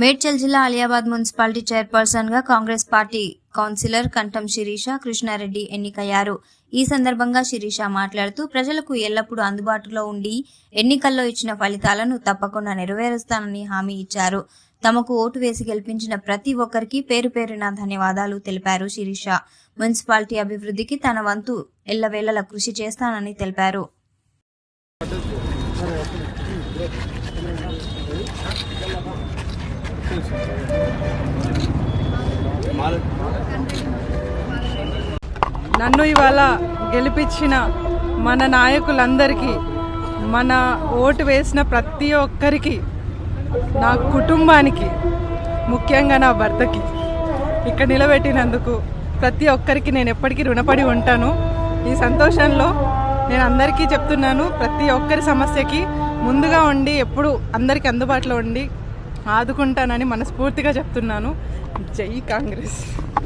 మేడ్చల్ జిల్లా అలియాబాద్ మున్సిపాలిటీ చైర్పర్సన్గా Congress party councillor కంఠం శిరీష కృష్ణారెడ్డి ఎన్నికయ్యారు. ఈ సందర్భంగా శిరీష మాట్లాడుతూ ప్రజలకు ఎల్లప్పుడూ అందుబాటులో ఉండి ఎన్నికల్లో ఇచ్చిన ఫలితాలను తప్పకుండా నెరవేరుస్తానని హామీ ఇచ్చారు. తమకు ఓటు వేసి గెలిపించిన ప్రతి ఒక్కరికి పేరు పేరున ధన్యవాదాలు తెలిపారు శిరీష. మున్సిపాలిటీ అభివృద్ధికి తన వంతు ఎల్లవేళలా కృషి చేస్తానని తెలిపారు. నన్ను ఇవాళ గెలిపించిన మన నాయకులందరికీ మన ఓటు వేసిన ప్రతి ఒక్కరికి నా కుటుంబానికి ముఖ్యంగా నా భర్తకి ఇక్కడ నిలబెట్టినందుకు ప్రతి ఒక్కరికి నేను ఎప్పటికీ రుణపడి ఉంటాను. ఈ సంతోషంలో నేను అందరికీ చెప్తున్నాను ప్రతి ఒక్కరి సమస్యకి ముందుగా ఉండి ఎప్పుడు అందరికీ అందుబాటులో ఉండి ఆదుకుంటానని మనస్ఫూర్తిగా చెప్తున్నాను. జై కాంగ్రెస్.